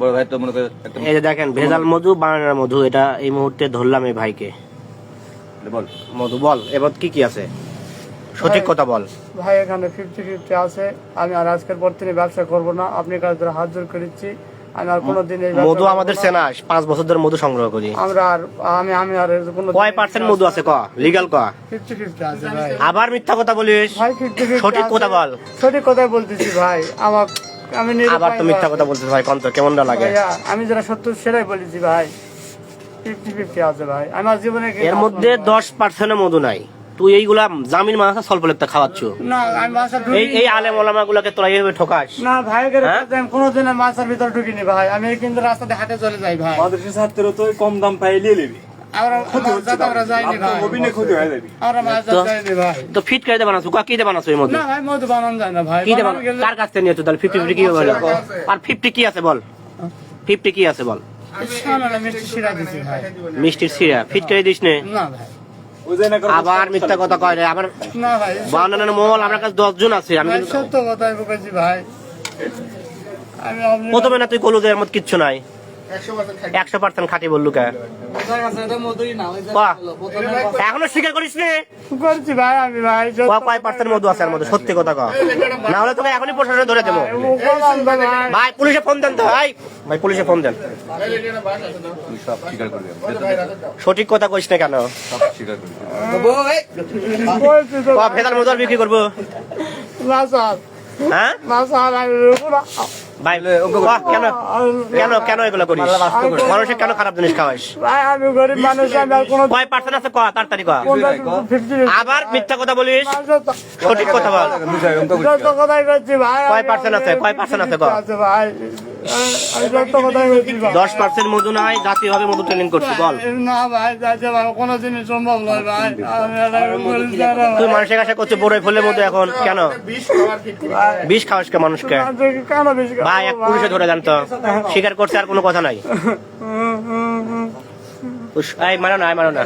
বড় ভাই তো মনে করে একটা এই যে দেখেন ভেজাল মধু বানানোর মধু এটা এই মুহূর্তে ধরলাম এই ভাইকে। বল। মধু বল এবার কি কি আছে? সঠিক কথা বল। ভাই এখানে ফিফটি ফিফটি আছে। আমি আর আজকের পর থেকে ব্যবসা করব না। আপনি কাজ ধরে হাত জোর করেছি আমি আর কোনোদিন এই মধু আমাদের। সেনা পাঁচ বছর ধরে মধু সংগ্রহ করি। আমরা আর আমি আমি আর কোনো কয় পার্সেন্ট মধু আছে ক? লিগাল ক? ফিফটি ফিফটি আছে ভাই। আবার মিথ্যা কথা বলিস? সঠিক কথা বল। সঠিক কথাই বলতেছি ভাই। আমার আমি আবার তো মিথ্যা কথা বলছিস ভাই কন্ত কেমন লাগে? আমি যেটা সত্য সেটাই বলেছি ভাই। ফিফটি ফিফটি আছে ভাই। আমার জীবনে এর মধ্যে দশ পার্সেন্টের মধু নাই। তুই এইগুলা জামিন মাথা স্বল্প লেখতে খাওয়াচ্ছ। না আমি মাছের এই এই আলেম ওলামা গুলাকে তোরা এইভাবে ঠকাস। না ভাই হ্যাঁ? আমি কোনোদিন মাছের ভিতরে ঢুকিনি ভাই। আমি কিন্তু রাস্তাতে হাটে চলে যাই ভাই। মাদ্রাসা ছাত্র তো কম দাম পাই নিয়ে নিবি। আমরা আমরা আমরা তো? ফিট করে কি এই না ভাই মধু বানানো যায় না ভাই। কি দিয়ে বানানো বানাচ্ছ গেলে- কার কাছ থেকে নিয়েছো তাহলে? ফিফটি ফিফটি কি বলে? আর ফিফটি কি আছে বল? ফিফটি কি আছে বল? শোনো না, মিষ্টি শিরা দিছি ভাই। মিষ্টির সিরা ফিট করে দিস নে। না ভাই। ওই যে না করে আবার মিথ্যা কথা কয় রে। আবার না ভাই বানানোর মহল আমার কাছে দশ জন আছে। আমি সত্য বলেছি ভাই। প্রথমে না তুই কলু দেওয়ার মত কিচ্ছু নাই। একশো পার্সেন্ট খাটি। বললু এখনও স্বীকার করিস নে? করছি ভাই আমি ভাই কয় পার্সেন্ট মধু আছে মধ্যে? সত্যি কথা কয় না হলে তোকে এখনই প্রশাসনে ধরে দেবো। ভাই। পুলিশে ফোন দেন তো ভাই। ভাই পুলিশে ফোন দেন। তুই সব স্বীকার করবি। সঠিক কথা কইস না কেন? ভেজাল মধু আর বিক্রি করব। না স্যার। হ্যাঁ? ভাই কেন? কেন কেন এগুলো করিস? মানুষের কেন খারাপ জিনিস খাওয়াইস? ভাই আমি গরিব মানুষ আমি আর কোনো কয় পার্সেন্ট আছে ক তাড়াতাড়ি ক আবার মিথ্যা কথা বলিস? সঠিক কথা বল। কয় percent আছে? কয় percent আছে? কও? ভাই। দশ পার্সেন্ট মধু মধু ট্রেনিং করছি বল। না ভাই যাইতে ভাই কোনো জিনিস সম্ভব নয় ভাই। তুই মানুষের কাছে ফুলের এখন কেন? বিষ খাওয়াস কে মানুষকে? আমি কেন বেশি ভাই এক ধরে স্বীকার করছে আর কোনো কথা নাই। উস, এই মানো না এই মানো না।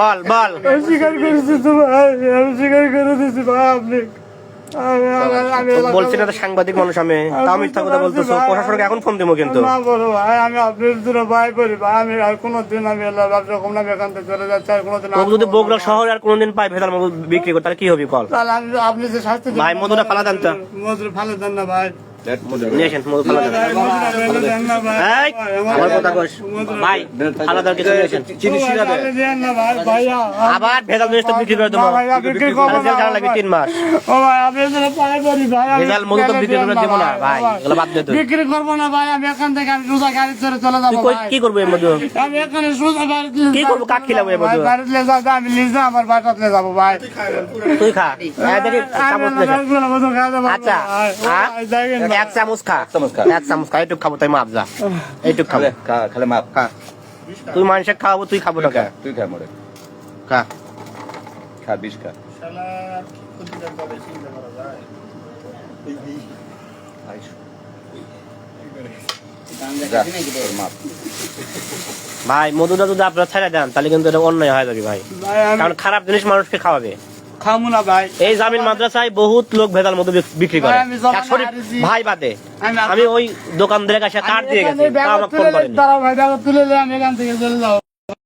বল বল। স্বীকার করেছি তো ভাই। আমি স্বীকার করে দিছি ভাই আপনি। বলছি না তো সাংবাদিক মানুষ আমি। তাও মিথ্যা কথা বলতেছো। প্রশাসনকে এখন ফোন দিবো কিন্তু। না বলো ভাই আমি আপনার ভাই করি ভাই আমি আর কোনোদিন আমি এলাকার ব্যবসা কম না আমি এখান থেকে চলে যাচ্ছি আর কোনোদিন যদি বগুড়া শহরে আর কোনদিন পাই ভেজাল মধু বিক্রি করতে তাহলে কি হবে কল? তাহলে আমি আপনি যে শাস্তি ভাই, মধুটা ফালা দেন তো। মধুটা ফেলে দেন না ভাই। এই, আবার ভেজাল জিনিস বিক্রি করে লাগবে তিন মাস ভেজাল মধু তো বিক্রি করে দেবো না ভাই বাদ দে বিক্রি করব না ভাই আমি এখান থেকে আমি সোজা গাড়ি চড়ে চলে যাব কি করব এর মধ্যে আমি এখানে সোজা বাড়িতে কি করব? কাক খিলাবো? ভাই, বাড়িতে যাব আমি নিজে আমার বাসাতে যাব ভাই তুই খা এই মধু আচ্ছা এক চামচ খা। চামচ খা। এক চামচ খা এইটুক খাব তাই মাপ যা। এইটুক খাব। খালে মাপ। খা। তুই মানুষের খাওয়াবো তুই খাব না কে তুই খা মরে। খা। খা বিষ খা। ভাই মধুটা যদি আপনারা ছেড়ে দেন তাহলে কিন্তু এটা অন্যায় হয়ে যাবে ভাই। ভাই, কারণ খারাপ জিনিস মানুষকে খাওয়াবে। খামু না ভাই। এই জামিন মাদ্রাসায় বহুত লোক ভেজাল মতো বিক্রি করে। ভাই, বাদে। আমি ওই দোকানদারের কাছে কার্ড দিয়ে গেছি এখানে দাঁড়াও ভাই তুলে থেকে চলে